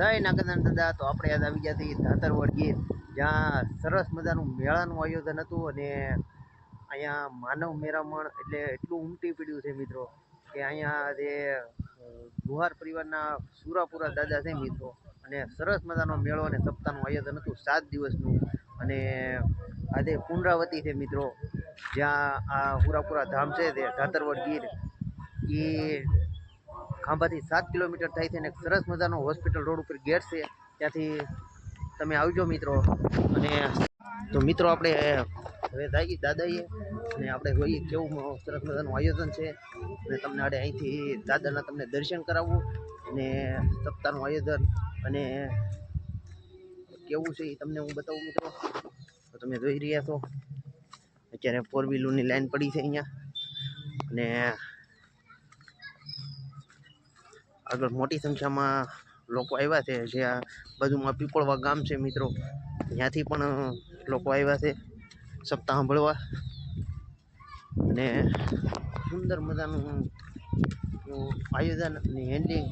જય નાગદાન દાદા, તો આપણે યાદ આવી ગયા હતી ધાતરવડ ગીર જ્યાં સરસ મજાનું મેળાનું આયોજન હતું અને અહીંયા માનવ મેરામણ એટલે એટલું ઉમટી પડ્યું છે મિત્રો, કે અહીંયા જે ગુહાર પરિવારના સુરાપુરા દાદા છે મિત્રો, અને સરસ મજાનો મેળો અને સપ્તાહનું આયોજન હતું સાત દિવસનું, અને આજે પુનરાવતી છે મિત્રો, જ્યાં આ પુરાપુરા ધામ છે તે ધાતરવડ ગીર એ ખાંભાથી સાત કિલોમીટર થાય છે અને સરસ મજાનો હોસ્પિટલ રોડ ઉપર ગેટ છે. ત્યાંથી તમે આવજો મિત્રો. અને તો મિત્રો આપણે હવે જાગી દાદાએ અને આપણે જોઈએ કેવું સરસ મજાનું આયોજન છે. અને તમને આડે અહીંથી દાદાના તમને દર્શન કરાવવું અને સપ્તાહનું આયોજન અને કેવું છે એ તમને હું બતાવું મિત્રો. તો તમે જોઈ રહ્યા છો. અત્યારે ફોર વ્હીલરની લાઈન પડી છે અહીંયા. અને આગળ મોટી સંખ્યામાં લોકો આવ્યા છે, જે આ બાજુમાં પીપળવા ગામ છે મિત્રો. ત્યાંથી પણ લોકો આવ્યા છે સપ્તાહ સાંભળવા અને સુંદર મજાનું આયોજન અને હેન્ડિંગ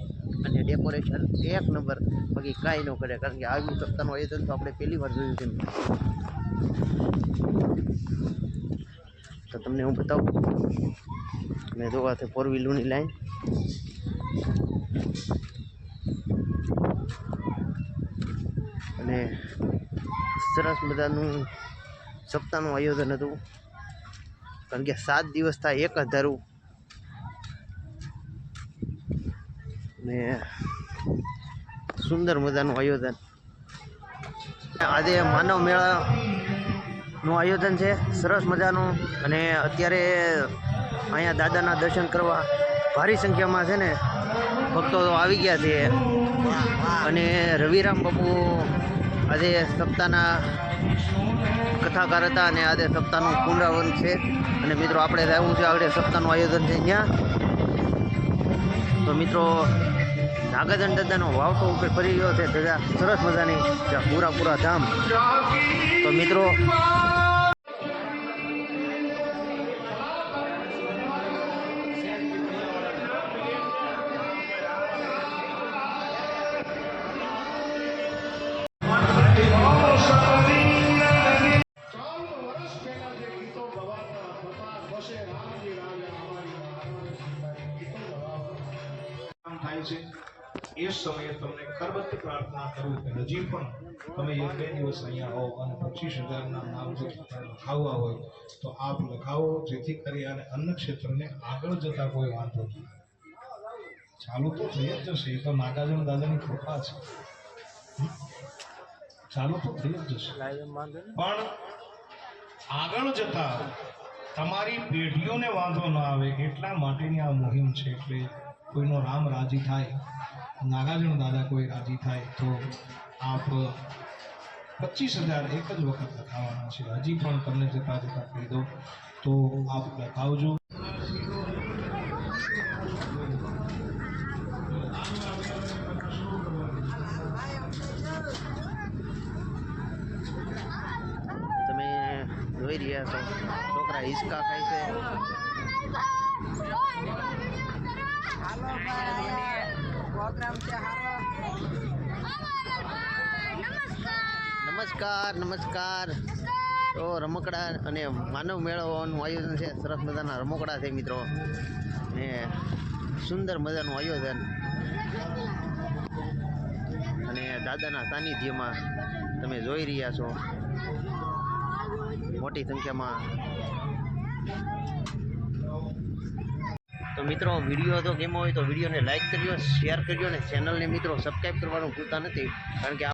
અને ડેકોરેશન એક નંબર બાકી કાંઈ ન કરે, કારણ કે આવ્યું સપ્તાહનું આયોજન તો આપણે પહેલી વાર જોયું છે. તો તમને હું બતાવું. મેં જોવા છે ફોર વ્હીલરની લાઈન અને સરસ મજાનું સપ્તાહનું આયોજન હતું. કારણ કે સાત દિવસ થાય, એક હજારું ને સુંદર મજાનું આયોજન. આજે માનવ મેળાનું આયોજન છે, સરસ મજાનું. અને અત્યારે અહીંયા દાદાના દર્શન કરવા ભારી સંખ્યામાં છે ને ભક્તો આવી ગયા છે. અને રવિરામ બાપુ આજે સપ્તાહના કથાકાર હતા અને આજે સપ્તાહનું પુનરાવન છે. અને મિત્રો, આપણે રહેવું છે આગળ સપ્તાહનું આયોજન છે ત્યાં તો મિત્રો, નાગાજન દાદાનો વાવટો ઉપર ફરી ગયો છે. દાદા, સરસ મજાની પૂરા પૂરા ધામ. તો મિત્રો થાય છે. એ સમયે તમને કરબત પ્રાર્થના કરું કે હજી પણ તમે એક બે દિવસ અહીંયા આવો અને પચીસ હજારના નામ જો લખાવવા હોય તો આપ લખાવો જેથી કરી અને અન્ન ક્ષેત્રને આગળ જતા કોઈ વાંધો નહીં. ચાલુ તો થઈ જ જશે એ તો નાગાર્જુન દાદાની કૃપા છે. ચાલુ તો થઈ જ જશે. પણ આગળ જતા તમારી પેઢીઓને વાંધો ન આવે એટલા માટેની આ મુહિમ છે એટલે કોઈનો રામ રાજી થાય નાગાર્જુન દાદા કોઈ રાજી થાય તો આપ પચીસ હજાર એક જ વખત લખાવાના છે. હજી પણ તમને જતા જતા કહી દો તો આપ લખાવજો. તમે જોઈ રહ્યા છો છોકરા હિંચકા ખાય છે. હાલો ભાઈ પ્રોગ્રામ છે હાલો. નમસ્કાર નમસ્કાર. તો રમકડા અને માનવ મેળવવાનું આયોજન છે, સરસ મજાના રમકડા છે મિત્રો. ને સુંદર મજાનું આયોજન. અને દાદાના સાનિધ્યમાં તમે જોઈ રહ્યા છો. મોટી સંખ્યામાં તો મિત્રો, વીડિયો તો ગેમો હોય તો વિડીયોને લાઇક કરજો શેર કરજો અને ચેનલને મિત્રો સબસ્ક્રાઈબ કરવાનું ભૂલતા નથી. કારણ કે